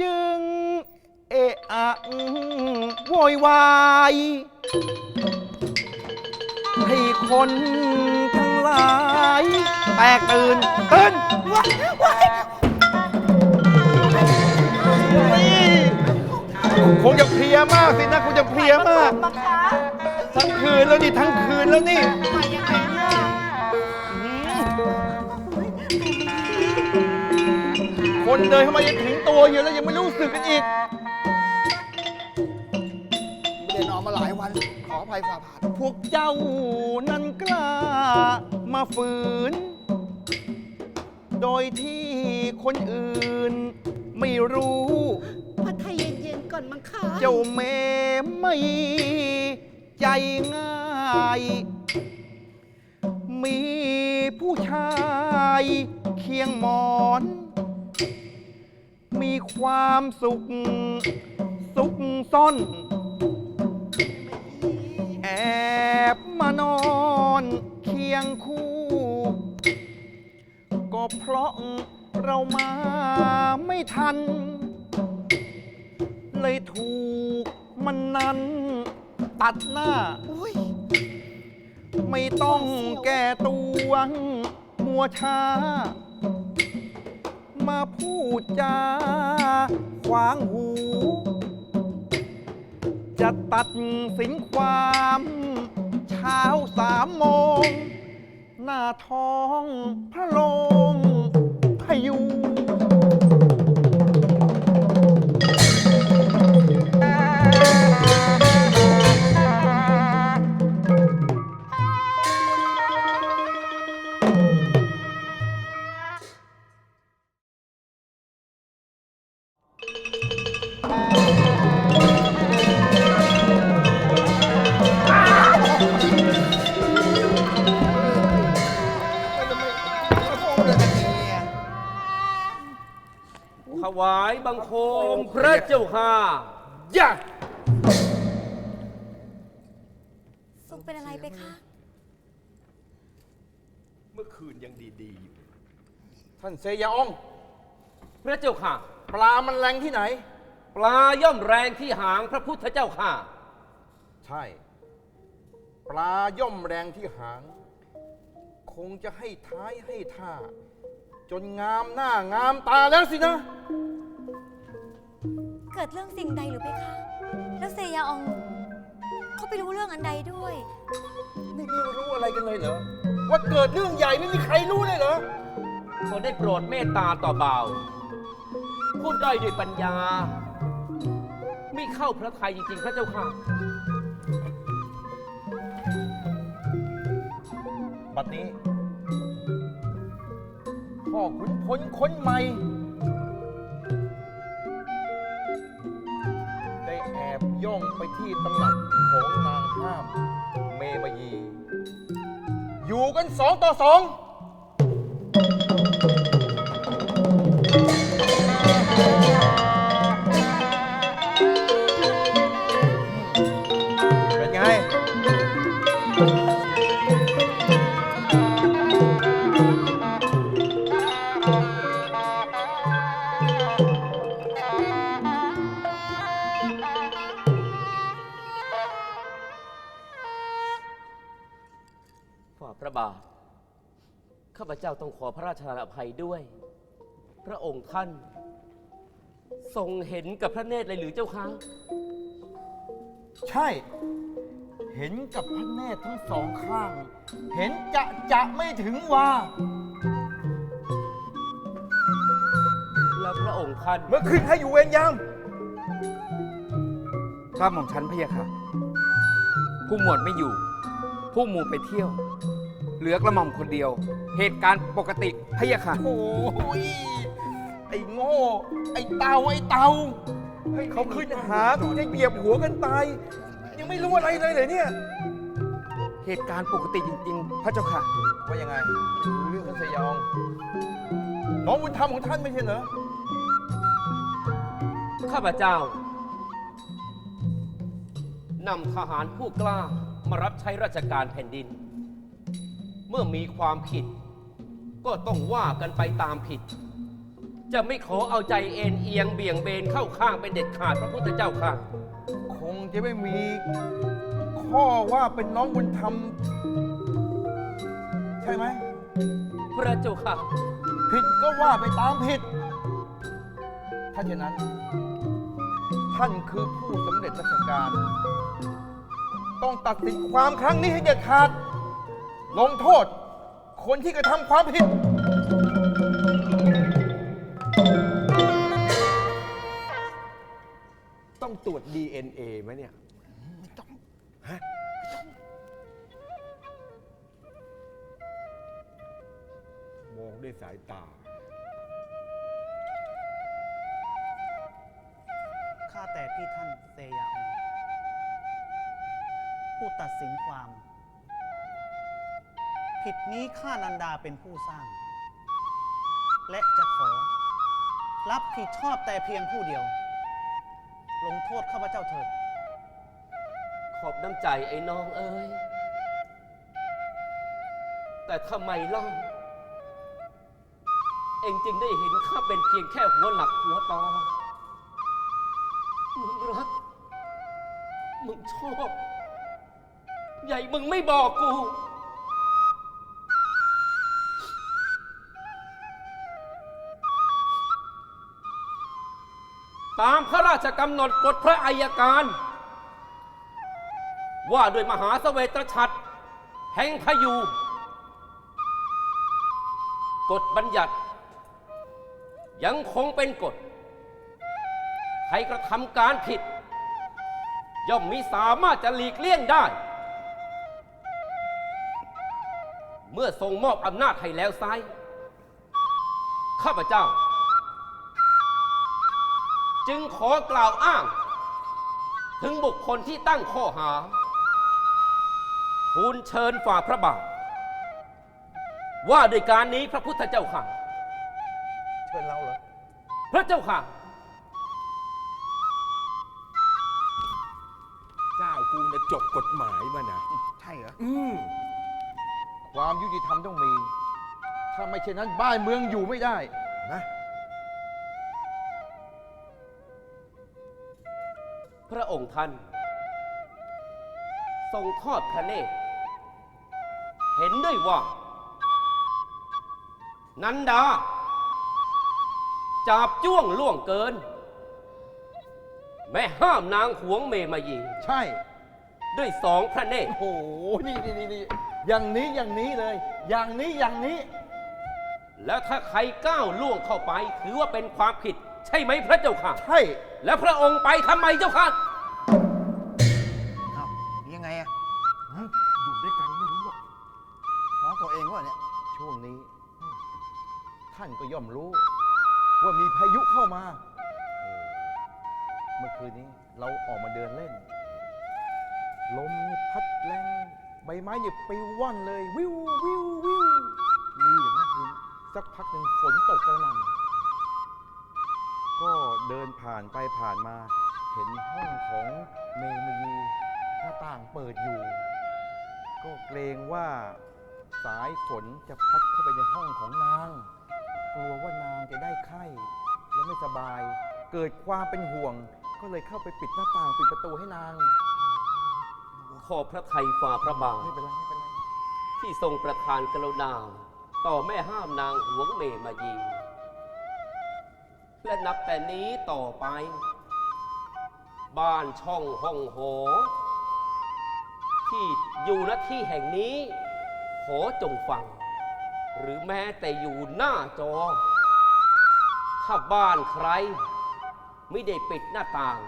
จึง เอะอะโวยวายให้คนทั้งหลาย แตกตื่นตื่นคงจะเพลียมากสินะคงจะเพลียมากมาคะทั้งคืนแล้วนี่ทั้งคืนแล้วนี่มายังไงเนี่ย คนเดินเข้ามายังถึงตัวอยู่แล้วยังไม่รู้สึกกันอีกไม่ได้นอนมาหลายวัน ขออภัยฝ่าบาทพวกเจ้านั้นกล้ามาฝืน โดยที่คนอื่นไม่รู้พระไทยเย็นๆก่อนมังคะเจ้าแม่ไม่ใจง่าย มีผู้ชายเคียงหมอน มีความสุข สุขซ่อน แอบมานอนเคียงคู่ ก็เพราะเรามาไม่ทัน เลยถูกมันนั้น ตัดหน้า อุ้ยไม่ต้องแก้ตัวมัวช้า มาพูดจาขวางหู จะตัดสินความเช้าสามโมง หน้าท้องพระโลงพยู คมพระเจ้าค่ะย่าทรงเป็นอะไรไปคะ เมื่อคืนยังดีๆอยู่ ท่านเซยาอง พระเจ้าค่ะ ปลามันแรงที่ไหน ปลาย่อมแรงที่หางพระพุทธเจ้าค่ะ ใช่ ปลาย่อมแรงที่หาง คงจะให้ท้ายให้ท่า จนงามหน้างามตาแล้วสินะ เกิดเรื่องสิ่งใดหรือไปคะ แล้วเซยาอองเขาไปรู้เรื่องอันใดด้วย นี่ไม่รู้อะไรกันเลยเหรอ ว่าเกิดเรื่องใหญ่ไม่มีใครรู้เลยเหรอเขาได้โปรดเมตตาต่อบ่าว พูดได้ด้วยปัญญา ไม่เข้าพระทัยจริงๆ พระเจ้าค่ะ บัดนี้พ่อขุนพลคนใหม่ ย่องไปที่ตำหนักของนางห้ามเมมายี อยู่กันสองต่อสอง บาท ข้าพเจ้าต้องขอพระราชทานอภัยด้วย พระองค์ท่าน ทรงเห็นกับพระเนตรเลยหรือเจ้าคะใช่ เห็นกับพระเนตรทั้งสองข้าง เห็นจะจะไม่ถึงว่า แล้วพระองค์ท่าน เมื่อคืนใครอยู่เวรยามข้าหม่อมฉันพะยะค่ะ ผู้หมวดไม่อยู่ ผู้หมู่ไปเที่ยว เหลือกระหม่อมคนเดียว เหตุการณ์ปกติพะยะค่ะ โอ้ยไอ้โง่ ไอ้เตาไอ้เตาเขาขึ้นหากูจะเหยียบหัวกันตาย ยังไม่รู้อะไรเลยเลยเนี่ย เหตุการณ์ปกติจริง ๆ พระเจ้าค่ะ ว่ายังไงเรื่องท่านสยอง น้องบุญธรรมของท่านไม่ใช่เหรอ ข้าพเจ้านำทหารผู้กล้ามารับใช้ราชการแผ่นดินเมื่อมีความผิด ก็ต้องว่ากันไปตามผิด จะไม่ขอเอาใจเอ็นเอียงเบี่ยงเบนเข้าข้างเป็นเด็ดขาดพระพุทธเจ้าค่ะ คงจะไม่มีข้อว่าเป็นน้องบุญธรรม ใช่ไหม พระเจ้าค่ะ ผิดก็ว่าไปตามผิด ถ้าเช่นนั้น ท่านคือผู้สำเร็จราชการ ต้องตัดสินความครั้งนี้ให้เด็ดขาด ลงโทษ คนที่กระทำความผิด ต้องตรวจ DNA ไหมเนี่ยฮะมองด้วยสายตา ข้าแต่พี่ท่านเซยาองผู้ตัดสินความ ผิดนี้ข้านันดาเป็นผู้สร้าง และจะขอ รับผิดชอบแต่เพียงผู้เดียว ลงโทษข้าพเจ้าเถิด ขอบน้ำใจไอ้น้องเอ้ย แต่ทำไมเล่า เองจึงได้เห็นข้าเป็นเพียงแค่หัวหลักหัวตอมึงรัก มึงชอบ ใหญ่มึงไม่บอกกู ตามพระราชกำหนดกฎพระอัยการ ว่าด้วยมหาเสวตฉัตรแห่งพยูกฎบัญญัติ ยังคงเป็นกฎ ใครกระทำการผิด ย่อมมีสามารถจะหลีกเลี่ยงได้ เมื่อทรงมอบอำนาจให้แล้วไซร้ข้าพเจ้า จึงขอกล่าวอ้าง ถึงบุคคลที่ตั้งข้อหา ทูลเชิญฝ่าพระบาท ว่าด้วยการนี้พระพุทธเจ้าค่ะ เชิญเราเหรอ พระเจ้าค่ะ เจ้ากูนะจบกฎหมายมานะ ใช่เหรอ อืมความยุติธรรมต้องมี ถ้าไม่เช่นนั้นบ้านเมืองอยู่ไม่ได้นะ พระองค์ท่าน ทรงทอดพระเนตร เห็นด้วยว่า นันดาจาบจ้วงล่วงเกิน แม่ห้ามนางหวงเมมายีใช่ ด้วยสองพระเนตร โอ้โห นี่นี่นี่นี่อย่างนี้อย่างนี้เลย อย่างนี้อย่างนี้ แล้วถ้าใครก้าวล่วงเข้าไป ถือว่าเป็นความผิด ใช่ไหมพระเจ้าค่ะ ใช่ แล้วพระองค์ไปทำไมเจ้าค่ะเอ้ายังไงอะอยู่ด้วยกันไม่รู้หรอกฟ้องตัวเองวะเนี่ย ช่วงนี้ ท่านก็ย่อมรู้ ว่ามีพายุเข้ามา เมื่อคืนนี้เราออกมาเดินเล่น ลมนี่พัดแรง ใบไม้เนี่ยปลิวว่อนเลย วิววิววิวมีหรือไม่คืนสักพักหนึ่งฝนตกกระหน่ำ ก็เดินผ่านไปผ่านมา เห็นห้องของเมมยีหน้าต่างเปิดอยู่ ก็เกรงว่าสายฝนจะพัดเข้าไปในห้องของนาง กลัวว่านางจะได้ไข้และไม่สบาย เกิดความเป็นห่วง ก็เลยเข้าไปปิดหน้าต่างปิดประตูให้นาง ขอพระไทยฝ่าพระบาทไม่เป็นไรไม่เป็นไร ที่ทรงประทานกรุณาต่อแม่ห้ามนางหวงเมมายี และนับแต่นี้ต่อไป บ้านช่องห้องหอ ที่อยู่ณที่แห่งนี้ ขอจงฟัง หรือแม้แต่อยู่หน้าจอ ถ้าบ้านใคร ไม่ได้ปิดหน้าต่าง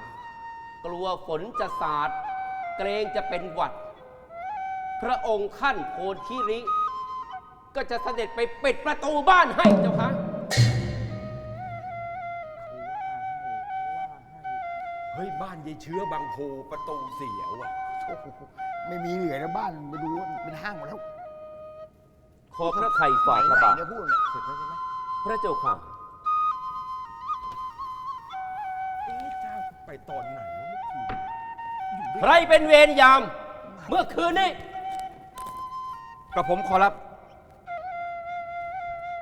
กลัวฝนจะสาด เกรงจะเป็นหวัด พระองค์ท่านโพธิคิริ ก็จะเสด็จไปปิดประตูบ้านให้เจ้าคะ ยบ้านยายเชื้อบางโพประตูเสียวอะ โอ้โหไม่มีเหลือแล้วบ้านไปดูว่าเป็นห้างหมดแล้วขอพระไทยฝ่าพระบาทไหนๆเนี่ยพูดเนี่ยเสร็จแล้วใช่ไหมพระเจ้าค่ะเอ๊ะเจ้าไปตอนไหนวะเมื่อคืนอยู่ด้วยใครเป็นเวรยาม เมื่อคืนนี้กระผมขอรับ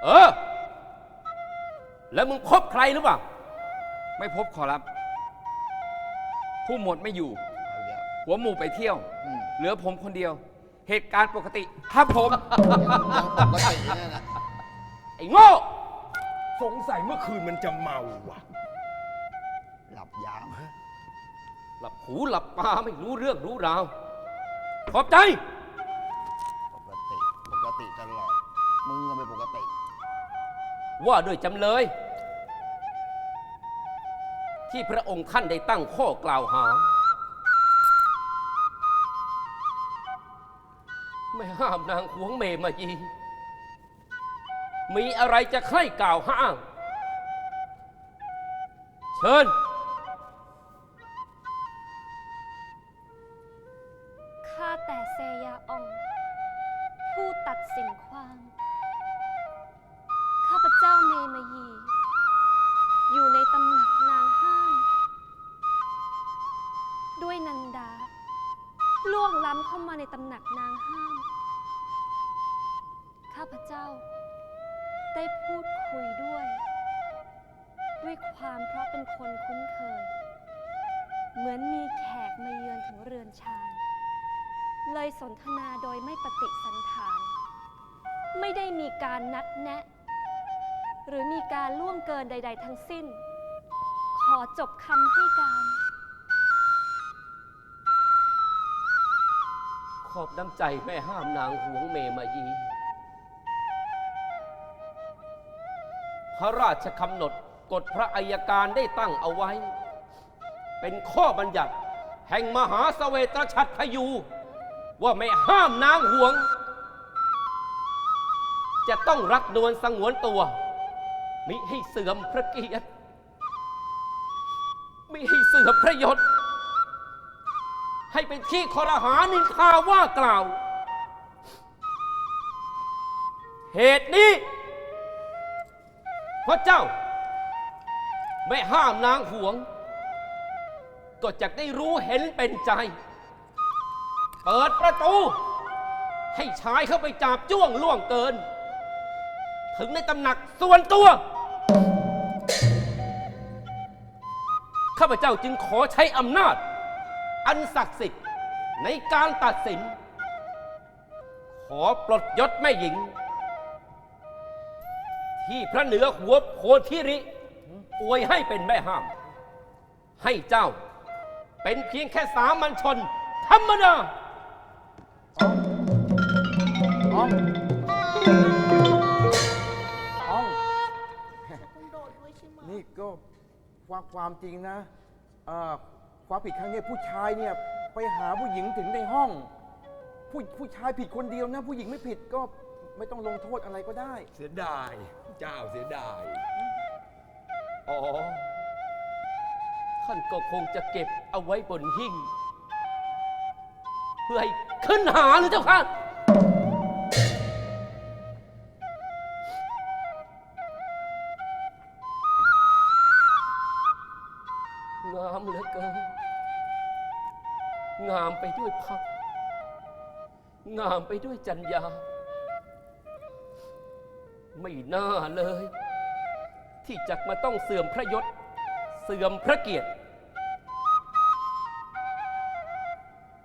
เออ แล้วมึงพบใครหรือเปล่า ไม่พบขอรับ ผู้หมวดไม่อยู่ เอาเดี๋ยวหัวหมู่ไปเที่ยว อืมเหลือผมคนเดียว เหตุการณ์ปกติครับผม ยังปกติเนี่ยนะไอ้โง่ สงสัยเมื่อคืนมันจะเมาว่ะ หลับยามหลับหูหลับตาไม่รู้เรื่องรู้ราว ขอบใจ ปกติ ปกติตลอด มึงก็ไม่ปกติ ว่าด้วยจำเลย ที่พระองค์ท่านได้ตั้งข้อกล่าวหาไม่ห้ามนางหวงเมมายีมีอะไรจะใคร่กล่าวห้าง เชิญ เลยสนทนาโดยไม่ปฏิสันถาน ไม่ได้มีการนัดแนะ หรือมีการล่วงเกินใด ๆ ทั้งสิ้น ขอจบคำให้การ ขอบน้ำใจแม่ห้ามนางหวงเมมายี พระราชกำหนดกฎพระอัยการได้ตั้งเอาไว้ เป็นข้อบัญญัติ แห่งมหาเสวตฉัตรพยู ว่าไม่ห้ามนางหวง จะต้องรักนวลสงวนตัว มิให้เสื่อมพระเกียรติมิให้เสื่อมพระยศ ให้เป็นที่คอรหานินทาว่ากล่าว เหตุนี้พระเจ้า ไม่ห้ามนางหวง ก็จะได้รู้เห็นเป็นใจ เปิดประตู ให้ชายเข้าไปจับจ้วงล่วงเกิน ถึงในตำหนักส่วนตัว ข้าพเจ้าจึงขอใช้อำนาจ อันศักดิ์สิทธิ์ในการตัดสิน ขอปลดยศแม่หญิง ที่พระเหนือหัวโพธิริอวยให้เป็นแม่ห้าม ให้เจ้าเป็นเพียงแค่สามัญชนธรรมดา อ้องอ้องต้องโดนด้วยใช่ไหมนี่ก็ความความจริงนะเอ่อความผิดครั้งเนี้ยผู้ชายเนี่ยไปหาผู้หญิงถึงในห้อง ผู้ผู้ชายผิดคนเดียวนะ ผู้หญิงไม่ผิดก็ไม่ต้องลงโทษอะไรก็ได้ เสียดาย เจ้าเสียดาย อ๋อ ท่านก็คงจะเก็บเอาไว้บนหิ้ง เพื่อให้ขึ้นหาหรือเจ้าค่ะ งามเหลือเกิน งามไปด้วยพัก งามไปด้วยจัญญา ไม่น่าเลย ที่จะมาต้องเสื่อมพระยศ เสื่อมพระเกียรติ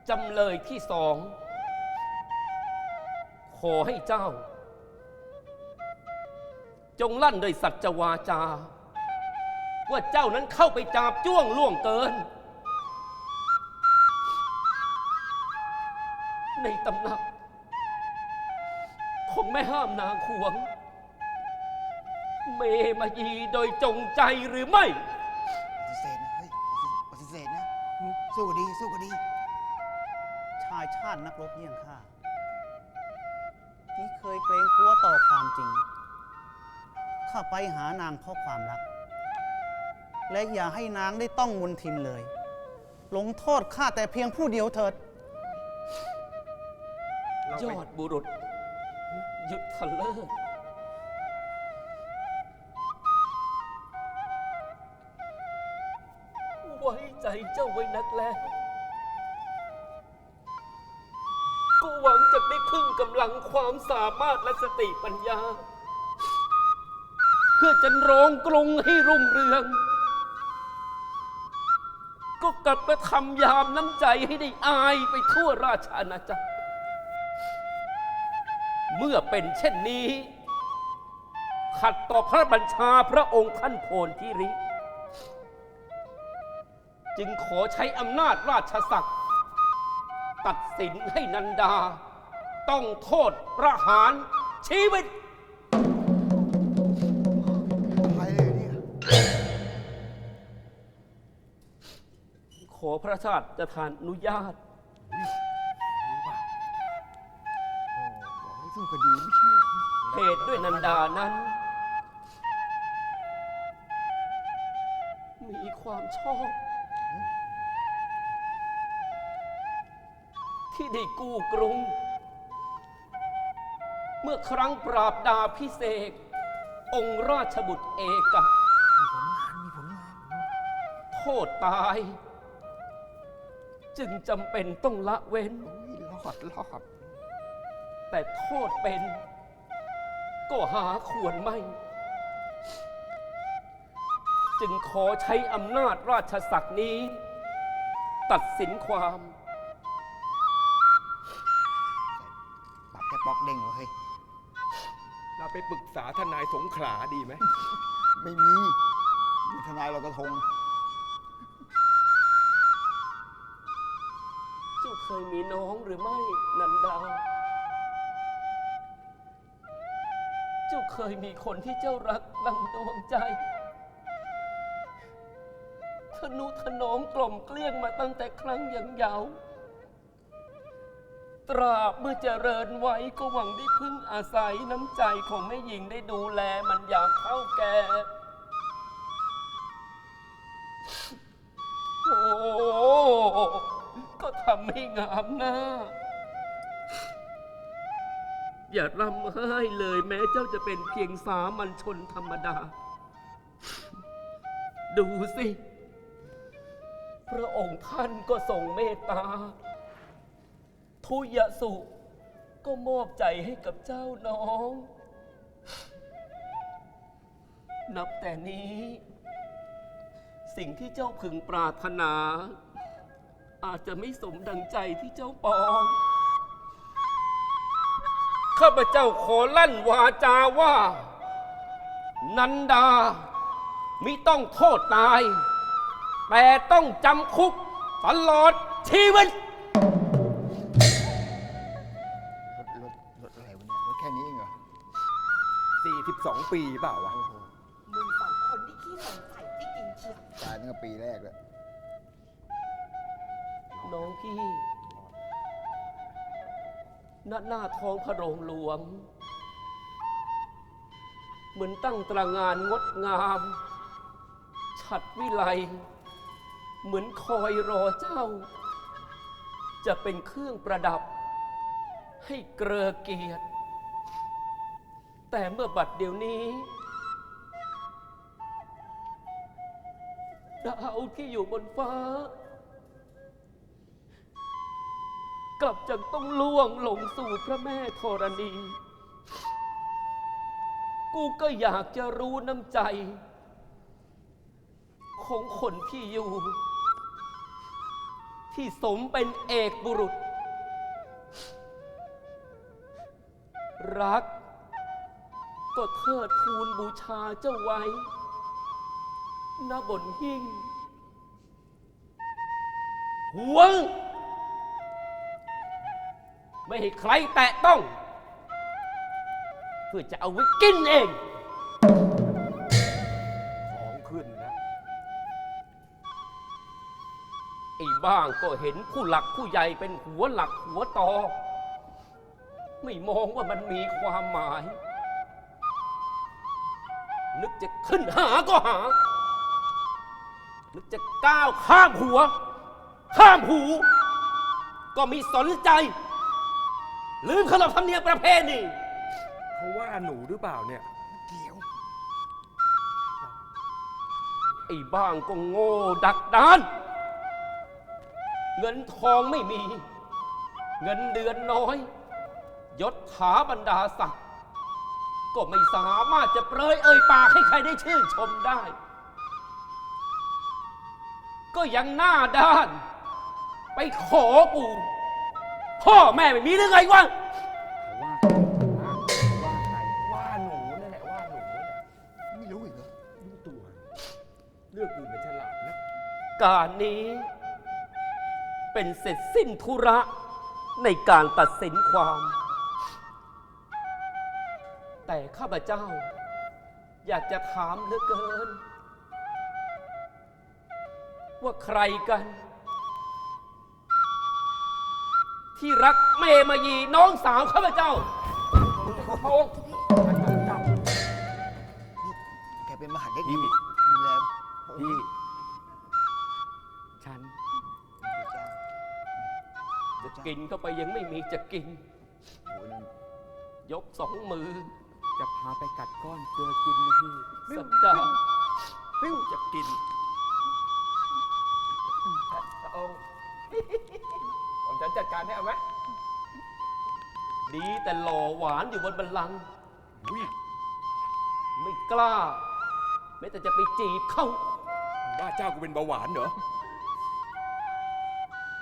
จำเลยที่สอง ขอให้เจ้า จงลั่นโดยสัจวาจา ว่าเจ้านั้นเข้าไปจาบจ้วงล่วงเกิน ในตำหนัก ของแม่ห้ามนางขวง เมมายีโดยจงใจหรือไม่ ปฏิเสธนะ เฮ้ยปฏิเสธนะ สู้ก็ดี สู้ก็ดีายชาตินักรบเยี่ยงข้านี่เคยเกรงกลัวต่อความจริง ข้าไปหานางเพราะความรัก และอย่าให้นางได้ต้องมนทินเลย ลงโทษข้าแต่เพียงผู้เดียวเถิด เรายไปอดบุรุษ ยุทธเลิศไว้ใจเจ้าไว้นักแล้ว หวังจะได้พึ่งกำลังความสามารถและสติปัญญา เพื่อจะรองกรุงให้รุ่งเรือง ก็กลับมาทำยามน้ำใจให้ได้อายไปทั่วราชอาณาจักร เมื่อเป็นเช่นนี้ ขัดต่อพระบัญชาพระองค์ท่านโพนทิริ จึงขอใช้อำนาจราชศักดิ์ ตัดสินให้นันดา ต้องโทษประหารชีวิตไปเลยเนี่ยขอพระราชจะทานอนุญาต บอกให้สู้คดีไม่เชื่อเหตุด้วยนันดานั้น มีความชอบ ที่ได้กู้กรุง เมื่อครั้งปราบดาพิเศษกองค์ราชบุตรเอกะมีผลงานมีผลงานโทษตาย จึงจำเป็นต้องละเว้น อุ้ยรอดรอดแต่โทษเป็น ก็หาควรไม่ จึงขอใช้อำนาจราชศักดิ์นี้ ตัดสินความ ปรับแค่ป๊อกเด้งวะเฮ้ย เราไปปรึกษาทนายสงขลาดีไหม ไม่มีมีทนายเรากระทง เจ้าเคยมีน้องหรือไม่นันดา เจ้าเคยมีคนที่เจ้ารักดังดวงใจ ทนุถนอมกล่อมเกลี้ยงมาตั้งแต่ครั้งยังเยาว์ ตราบเมื่อเจริญไว้ก็หวังได้พึ่งอาศัยน้ำใจของแม่หญิงได้ดูแลมันอย่างเท่าแก่โอ้ก็ทำให้งามหน้า อย่าร่ำไห้เลยแม้เจ้าจะเป็นเพียงสามัญชนธรรมดา ดูสิ พระองค์ท่านก็ทรงเมตตา ทุยสุ ก็มอบใจให้กับเจ้าน้อง นับแต่นี้ สิ่งที่เจ้าพึงปรารถนา อาจจะไม่สมดังใจที่เจ้าปอง ข้าพเจ้าขอลั่นวาจาว่า นันดา มิต้องโทษตาย แต่ต้องจำคุกตลอดชีวิต ปีเปล่าวะโอ้โหมึงสองคนที่ขี้สงสัยจริงๆเชียวตายตั้งแต่ปีแรกแล้วน้องพี่ณหน้าท้องพระโรงหลวง เหมือนตั้งตระหงานงดงาม ฉัดวิไล เหมือนคอยรอเจ้า จะเป็นเครื่องประดับ ให้เกรอเกียรติ แต่เมื่อบัดเดี๋ยวนี้ ดาวที่อยู่บนฟ้า กลับจะต้องล่วงลงสู่พระแม่ธรณี กูก็อยากจะรู้น้ำใจ ของคนที่อยู่ ที่สมเป็นเอกบุรุษ รัก ก็เทิดทูนบูชาเจ้าไว้ณบนหิ้งหวง ไม่ให้ใครแตะต้อง เพื่อจะเอาไว้กินเอง ของขึ้นแล้วไอ้บ้างก็เห็นผู้หลักผู้ใหญ่เป็นหัวหลักหัวตอ ไม่มองว่ามันมีความหมาย นึกจะขึ้นหาก็หา นึกจะก้าวข้ามหัว ข้ามหู ก็มีสนใจ ลืมขนบธรรมเนียมประเพณีเขาว่าหนูหรือเปล่าเนี่ยเกี่ยวไอ้บ้างก็โง่ดักดาน เงินทองไม่มี เงินเดือนน้อย ยศถาบรรดาศักดิ์ ก็ไม่สามารถจะเปรยเอ่ยปากให้ใครได้ชื่นชมได้ ก็ยังหน้าด้าน ไปขอปู่พ่อแม่ไม่มีหรือไงวะเขาว่าว่าใครว่าหนูนั่นแหละว่าหนูนั่นแหละไม่รู้อีกเหรอรู้ตัวเรื่องอื่นมันฉลาดนะ การนี้ เป็นเสร็จสิ้นธุระในการตัดสินความ แต่ข้าพเจ้า อยากจะถามเหลือเกิน ว่าใครกัน ที่รักเมมายีน้องสาวข้าพเจ้าแกเป็นมหาเด็กพี่ ดูแลพี่ฉันจะกินเข้าไปยังไม่มีจะกิน โอ้ยนั่นยกสองมือจะพาไปกัดก้อนเกลือกินนะพี่สัปดาห์ปิ้วจะกินเอาผมฉันจัดการให้เอาไหมดีแต่หล่อหวานอยู่บนบัลลังก์อุ้ยไม่กล้าแม้แต่จะไปจีบเขาว่าเจ้ากูเป็นเบาหวานเหรอ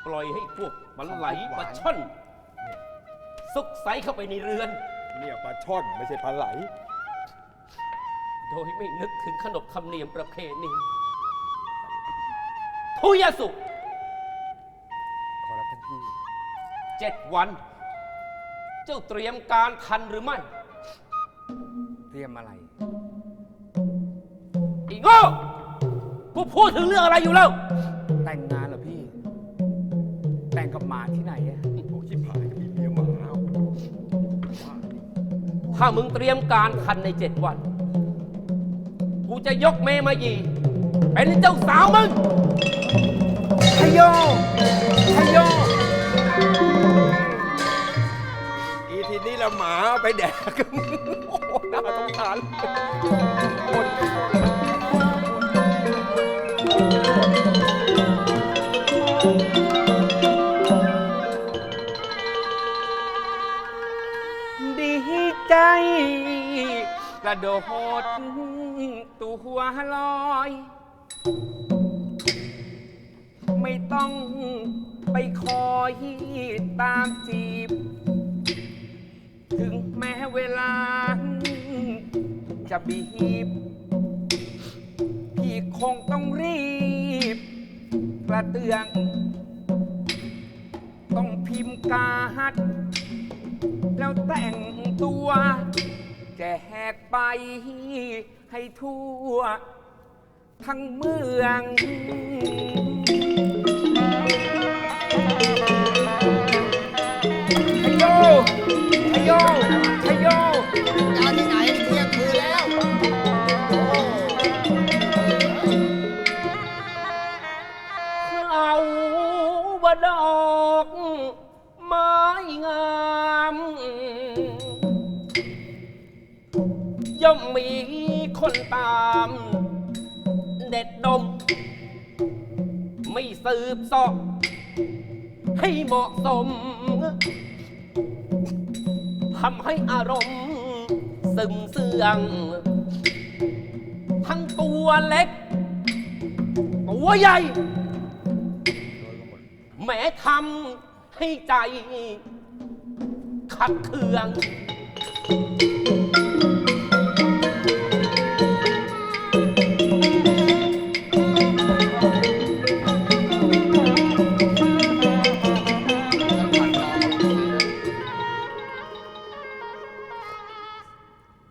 ปล่อยให้พวกมันไหลปลาช่อนซุกไซเข้าไปในเรือน เนี่ยปลาช่อนไม่ใช่ปลาไหล โดยไม่นึกถึงขนบธรรมเนียมประเพณีทุยสุขขอรับท่านพี่เจ็ดวัน เจ้าเตรียมการทันหรือไม่ เตรียมอะไร อีโง่กูพูดถึงเรื่องอะไรอยู่แล้ว แต่งงานเหรอ ถ้ามึงเตรียมการทันในเจ็ดวัน กูจะยกเมมายี เป็นเจ้าสาวมึงทยโยทยโยอีทีนี้ละหมาเอาไปแดก โอ้โหน่าสงสารคน ระโดดตัวหัวลอย ไม่ต้องไปคอยตามจีบ ถึงแม้เวลา จะบีบ พี่คงต้องรีบ กระเตือง ต้องพิมพ์การ์ดแล้วแต่งตัว แจกไป ให้ทั่ว ทั้งเมืองชยโยชยโยชยโยยาที่ไหนเที่ยงคืนแล้ว โอ้เอาว่าดอกไม้งาม ย่อมมีคนตาม เด็ดดม ไม่สืบเสอบให้เหมาะสมทำให้อารมณ์ ซึมเสื่อง ทั้งตัวเล็ก ตัวใหญ่ แม้ทำให้ใจขัดเคือง